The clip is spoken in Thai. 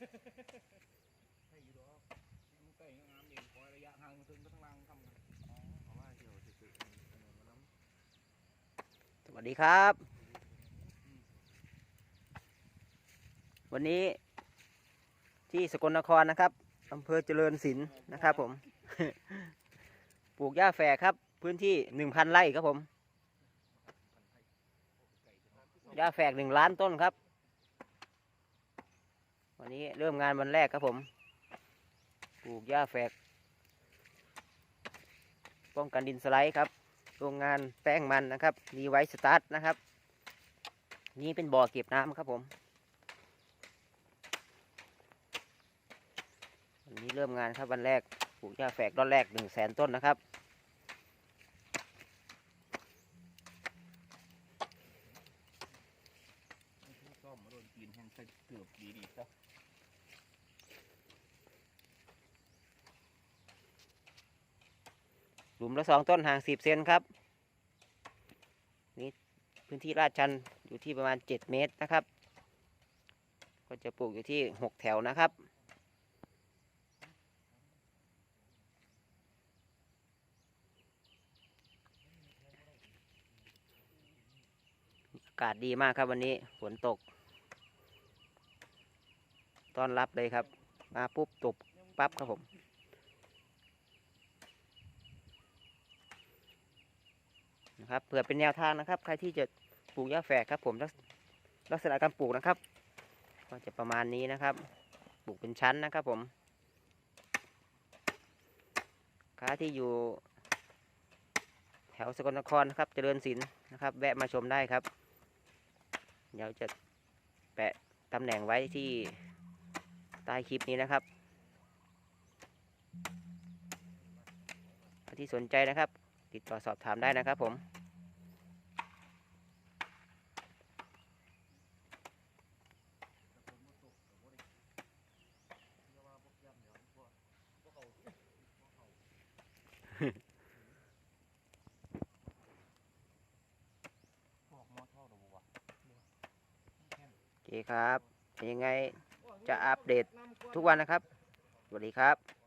ให้อยู่ดอกมันใกล้งามเองคอยระยะห่างถึงก็ทั้งล่างทำกันอ๋อเอาว่าเดี๋ยวสิสิอันนั้นมาน้ำสวัสดีครับ วันนี้ที่สกลนครนะครับอำเภอเจริญศิลป์นะครับผม ปลูกหญ้าแฝกครับ พื้นที่หนึ่งพันไร่ครับผมหญ้าแฝกหนึ่งล้านต้นครับ วันนี้เริ่มงานวันแรกครับผมปลูกหญ้าแฝก ป้องกันดินสไลด์ครับโรงงานแป้งมันนะครับรีไวสตาร์ทนะครับ นี่เป็นบ่อเก็บน้ำครับผมวันนี้เริ่มงานครับวันแรกปลูกหญ้าแฝกรอบแรกหนึ่งแสนต้นนะครับ ซ่อมมาโดน กินแห้งใส่เกือบดีดีจ้ะหลุมละสองต้นห่างสิบเซนครับ นี่พื้นที่ลาดชันอยู่ที่ประมาณเจ็ดเมตรนะครับ ก็จะปลูกอยู่ที่หกแถวนะครับอากาศดีมากครับวันนี้ฝนตก ต้อนรับเลยครับ มาปุ๊บตกปั๊บครับผม นะครับเผื่อเป็นแนวทางนะครับ ใครที่จะปลูกหญ้าแฝกครับผมลักษลักษณะการปลูกนะครับ ก็จะประมาณนี้นะครับ ปลูกเป็นชั้นนะครับผมค้าที่อยู่แถวสกลนครนะครับ เจริญศิลป์นะครับ แวะมาชมได้ครับ เดี๋ยวจะแปะตำแหน่งไว้ที่ ใต้คลิปนี้นะครับที่สนใจนะครับ ติดต่อสอบถามได้นะครับผมพวกมอท่อดอกบัวโอเคครับ เป็นยังไง จะอัปเดตทุกวันนะครับ สวัสดีครับ